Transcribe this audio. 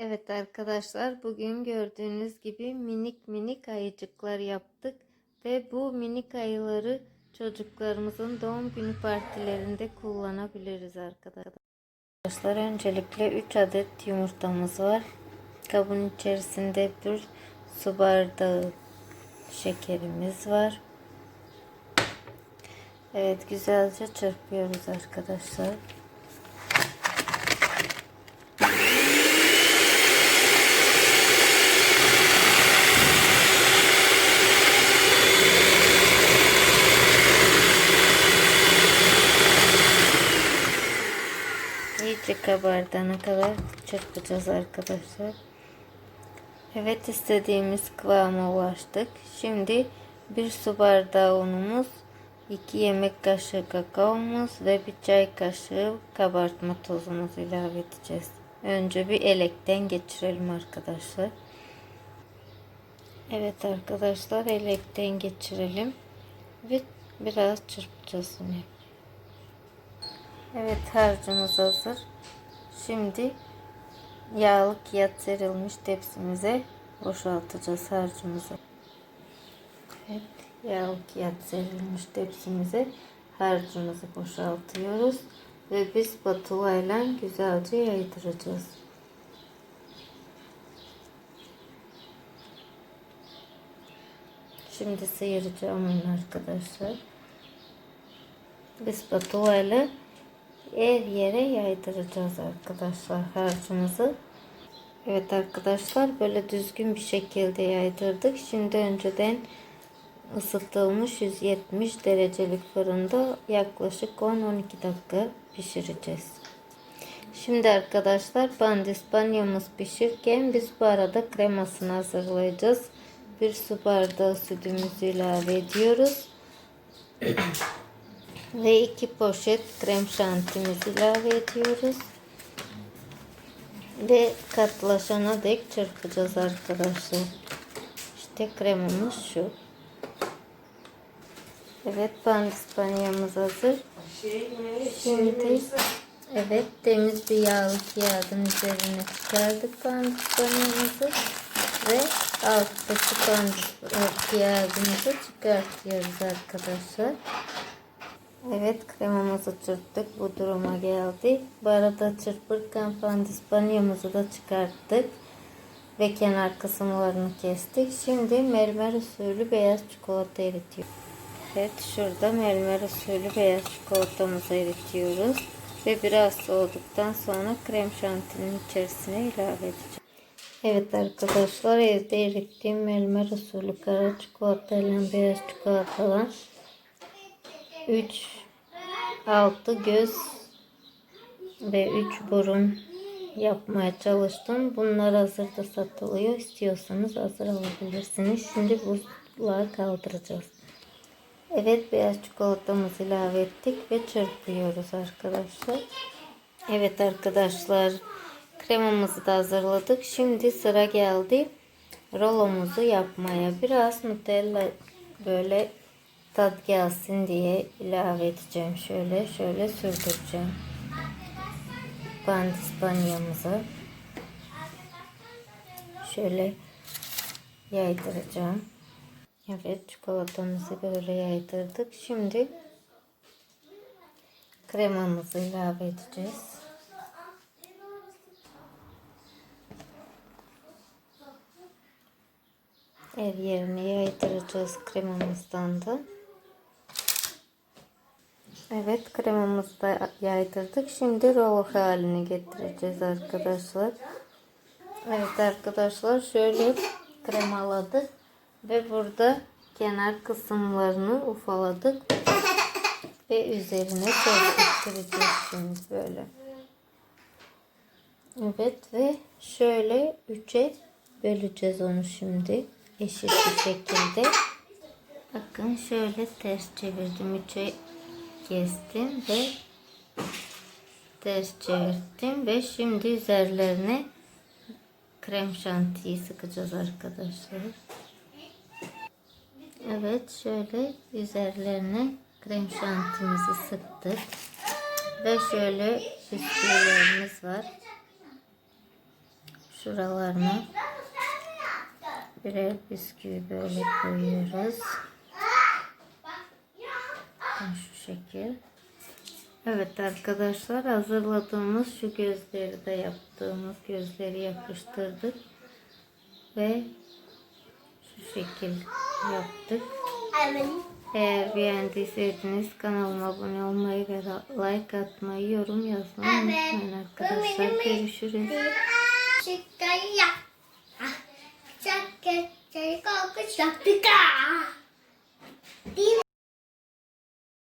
Evet arkadaşlar bugün gördüğünüz gibi minik minik ayıcıklar yaptık ve bu minik ayıları çocuklarımızın doğum günü partilerinde kullanabiliriz arkadaşlar. Arkadaşlar öncelikle 3 adet yumurtamız var. Kabın içerisinde bir su bardağı şekerimiz var. Evet güzelce çırpıyoruz arkadaşlar. İyice kabardana kadar çırpacağız arkadaşlar. Evet istediğimiz kıvama ulaştık. Şimdi bir su bardağı unumuz, 2 yemek kaşığı kakaomuz ve bir çay kaşığı kabartma tozumuzu ilave edeceğiz. Önce bir elekten geçirelim arkadaşlar. Evet arkadaşlar elekten geçirelim ve biraz çırpacağız yine. Evet harcımız hazır. Şimdi yağlı kağıt serilmiş tepsimize boşaltacağız harcımızı. Evet yağlı kağıt serilmiş tepsimize harcımızı boşaltıyoruz ve biz spatulayla güzelce yaydıracağız. Şimdi sıyıracağım arkadaşlar. Ve spatulayla her yere yaydıracağız arkadaşlar harcımızı. Evet arkadaşlar böyle düzgün bir şekilde yaydırdık. Şimdi önceden ısıtılmış 170 derecelik fırında yaklaşık 10-12 dakika pişireceğiz. Şimdi arkadaşlar pandispanyamız pişirken biz bu arada kremasını hazırlayacağız. Bir su bardağı sütümüzü ilave ediyoruz. Ve iki poşet krem şantimizi ilave ediyoruz. Ve katlaşana dek çırpacağız arkadaşlar. İşte kremamız şu. Evet pandispanyamız hazır. Şimdi evet temiz bir yağlı kağıdın üzerine çıkardık pandispanyamızı ve alttaki kağıdımızı çıkartıyoruz arkadaşlar. Evet kremamızı çırptık. Bu duruma geldi. Bu arada çırpırken pandispanyamızı da çıkarttık. Ve kenar kısımlarını kestik. Şimdi mermer usulü beyaz çikolata eritiyoruz. Evet şurada mermer usulü beyaz çikolatamızı eritiyoruz. Ve biraz soğuduktan sonra krem şantinin içerisine ilave edeceğim. Evet arkadaşlar evde erittiğim mermer usulü kara çikolata ile beyaz çikolatadan 3 altı göz ve 3 burun yapmaya çalıştım. Bunlar hazırda satılıyor. İstiyorsanız hazır alabilirsiniz. Şimdi buzluğa kaldıracağız. Evet beyaz çikolatamızı ilave ettik ve çırpıyoruz arkadaşlar. Evet arkadaşlar kremamızı da hazırladık. Şimdi sıra geldi rolomuzu yapmaya. Biraz Nutella böyle tat gelsin diye ilave edeceğim. Şöyle şöyle sürdüreceğim. Pandispanyamızı şöyle yaydıracağım. Evet çikolatamızı böyle yaydırdık. Şimdi kremamızı ilave edeceğiz. Her yerine yaydıracağız kremamızdan da. Evet kremamızı da yaydırdık. Şimdi rol haline getireceğiz arkadaşlar. Evet arkadaşlar şöyle kremaladık. Ve burada kenar kısımlarını ufaladık. Ve üzerine serpiştireceğiz şimdi böyle. Evet ve şöyle üçe böleceğiz onu şimdi. Eşit bir şekilde. Bakın şöyle ters çevirdim. Üçe kestim ve ters çevirdim ve şimdi üzerlerine krem şantiyi sıkacağız arkadaşlar. Evet şöyle üzerlerine krem şantimizi sıktık. Ve şöyle bisküvilerimiz var. Şuralarına birer bisküvi böyle koyuyoruz. Şu şekil. Evet arkadaşlar hazırladığımız şu gözleri de yaptığımız gözleri yapıştırdık. Ve şu şekil yaptık. Eğer beğendiyseniz kanalıma abone olmayı ve like atmayı, yorum yazmayı unutmayın arkadaşlar. Görüşürüz. Şıkkaya. Şıkkaya. Şıkkaya.